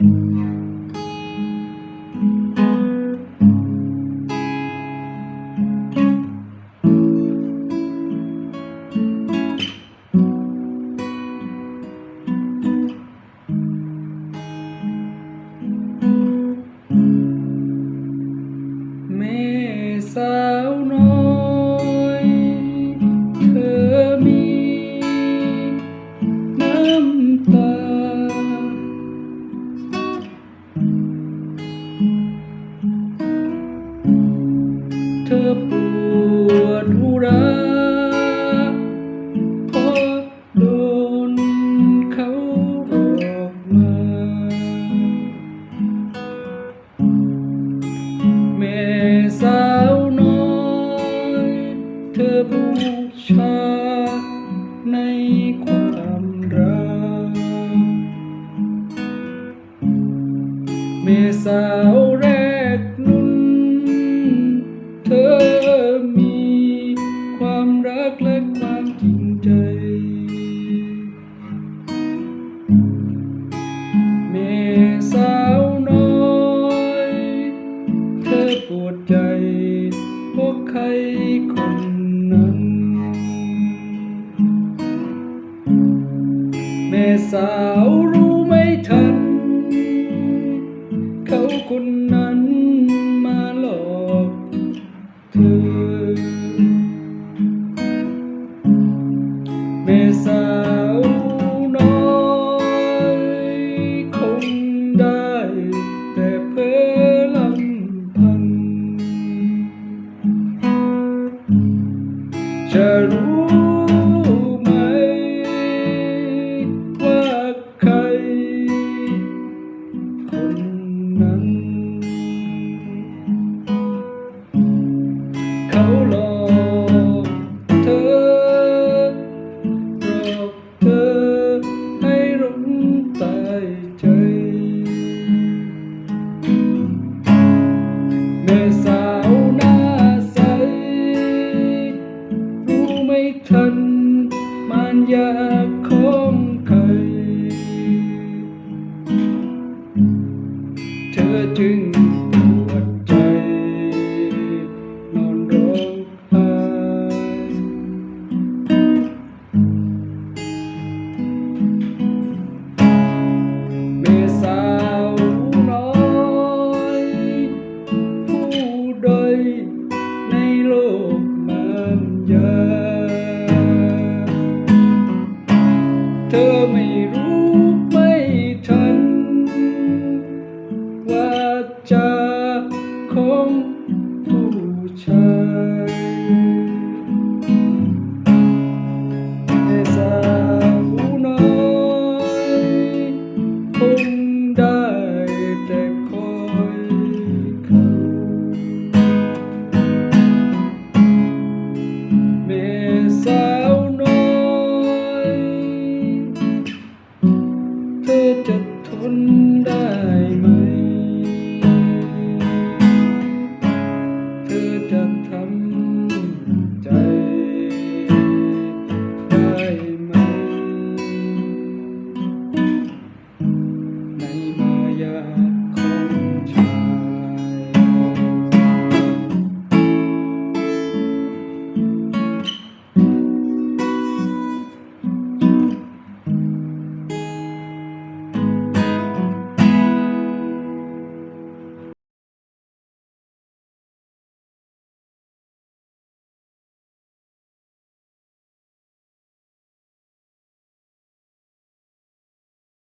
Mm-hmm. สาวน้อยเธอบูชาในความรักเมื่อสาว ปวดใจพวกใครคนนั้น แม่สาวรู้ไม่ทัน เขาคนนั้น Çerbu ทันมันอยาของใคร เธอจึง จะคง